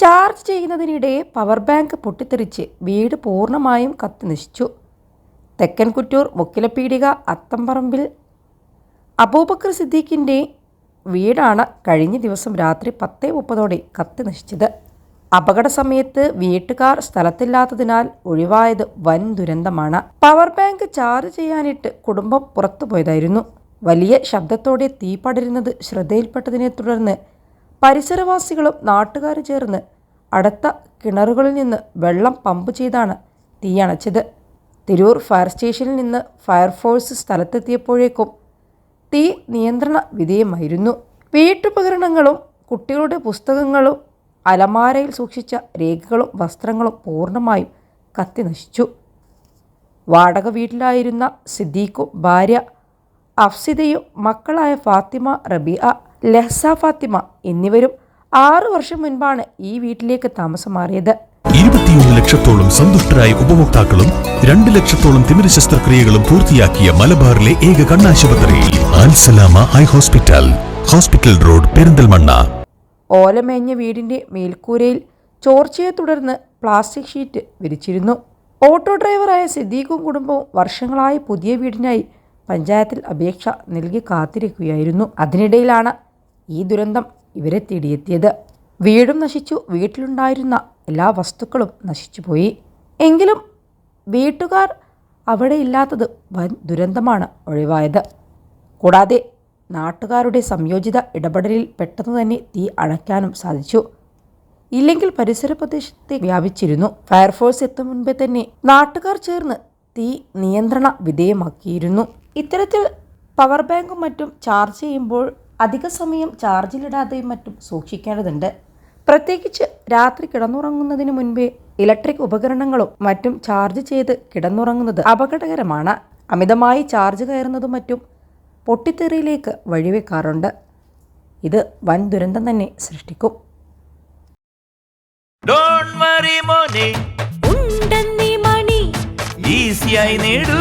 Charge ചെയ്യുന്നതിനിടെ power bank പൊട്ടിത്തെറിച്ച് വീട് പൂർണമായും കത്തി നശിച്ചു. മുക്കിലപ്പീടിക അത്തംപറമ്പിൽ അബൂബക്കർ സിദ്ദീഖിന്റെ വീടാണ് കഴിഞ്ഞ ദിവസം രാത്രി പത്തേ മുപ്പതോടെ കത്തി നശിച്ചത്. അപകട സമയത്ത് വീട്ടുകാർ സ്ഥലത്തില്ലാത്തതിനാൽ ഒഴിവായത് വൻ ദുരന്തമാണ്. പവർ ബാങ്ക് ചാർജ് ചെയ്യാനിട്ട് കുടുംബം പുറത്തുപോയതായിരുന്നു. വലിയ ശബ്ദത്തോടെ തീ പടരുന്നത് ശ്രദ്ധയിൽപ്പെട്ടതിനെ തുടർന്ന് പരിസരവാസികളും നാട്ടുകാരും ചേർന്ന് അടുത്ത കിണറുകളിൽ നിന്ന് വെള്ളം പമ്പ് ചെയ്താണ് തീയണച്ചത് തിരൂർ ഫയർ സ്റ്റേഷനിൽ നിന്ന് ഫയർഫോഴ്സ് സ്ഥലത്തെത്തിയപ്പോഴേക്കും തീ നിയന്ത്രണ വിധേയമായിരുന്നു. വീട്ടുപകരണങ്ങളും കുട്ടികളുടെ പുസ്തകങ്ങളും അലമാരയിൽ സൂക്ഷിച്ച രേഖകളും വസ്ത്രങ്ങളും പൂർണമായും കത്തി നശിച്ചു. വാടക വീട്ടിലായിരുന്ന സിദ്ദീഖും ഭാര്യ അഫ്സിദയും മക്കളായ ഫാത്തിമ റബിയ ലഹ്സ ഫാത്തിമ എന്നിവരും ആറു വർഷം മുൻപാണ് ഈ വീട്ടിലേക്ക് താമസം മാറിയത്. ഇരുപത്തിയൊന്ന് ലക്ഷത്തോളം സന്തുഷ്ടരായ ഉപഭോക്താക്കളും രണ്ട് ലക്ഷത്തോളം തിമിര ശസ്ത്രക്രിയകളും പൂർത്തിയാക്കിയ മലബാറിലെ ഏക കണ്ണാശുപത്രി high hospital hospital road Perinthalmanna. ഓലമേഞ്ഞ വീടിന്റെ മേൽക്കൂരയിൽ ചോർച്ചയെ തുടർന്ന് പ്ലാസ്റ്റിക് ഷീറ്റ് വിരിച്ചിരുന്നു. ഓട്ടോ ഡ്രൈവറായ സിദ്ദീഖും കുടുംബവും വർഷങ്ങളായി പുതിയ വീടിനായി പഞ്ചായത്തിൽ അപേക്ഷ നൽകി കാത്തിരിക്കുകയായിരുന്നു. അതിനിടയിലാണ് ഈ ദുരന്തം ഇവരെ തേടിയെത്തിയത്. വീടും നശിച്ചു. വീട്ടിലുണ്ടായിരുന്ന എല്ലാ വസ്തുക്കളും നശിച്ചുപോയി എങ്കിലും വീട്ടുകാർ അവിടെ ഇല്ലാത്തത് വൻ ദുരന്തമാണ് ഒഴിവായത്. കൂടാതെ നാട്ടുകാരുടെ സംയോജിത ഇടപെടലിൽ പെട്ടെന്ന് തന്നെ തീ അണയ്ക്കാനും സാധിച്ചു. ഇല്ലെങ്കിൽ പരിസര പ്രദേശത്തെ വ്യാപിച്ചിരുന്നു. ഫയർഫോഴ്സ് എത്തും മുൻപേ തന്നെ നാട്ടുകാർ ചേർന്ന് തീ നിയന്ത്രണ വിധേയമാക്കിയിരുന്നു. ഇത്തരത്തിൽ പവർ ബാങ്കും മറ്റും ചാർജ് ചെയ്യുമ്പോൾ അധിക സമയം ചാർജിലിടാതെയും മറ്റും സൂക്ഷിക്കേണ്ടതുണ്ട്. പ്രത്യേകിച്ച് രാത്രി കിടന്നുറങ്ങുന്നതിന് മുൻപേ ഇലക്ട്രിക് ഉപകരണങ്ങളും മറ്റും ചാർജ് ചെയ്ത് കിടന്നുറങ്ങുന്നത് അപകടകരമാണ്. അമിതമായി ചാർജ് കയറുന്നതും മറ്റും പൊട്ടിത്തെറിയിലേക്ക് വഴിവെക്കാറുണ്ട്. ഇത് വൻ ദുരന്തം തന്നെ സൃഷ്ടിക്കും. ഡോണ്ട് വറി മോനെ. ഉണ്ടെന്നീ മണി. ഈസിയായി നേടൂ.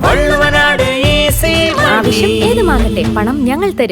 വള്ളുവനാട് ഈസി ആവശ്യം ഏതുമാകട്ടെ പണം ഞങ്ങൾ തരും.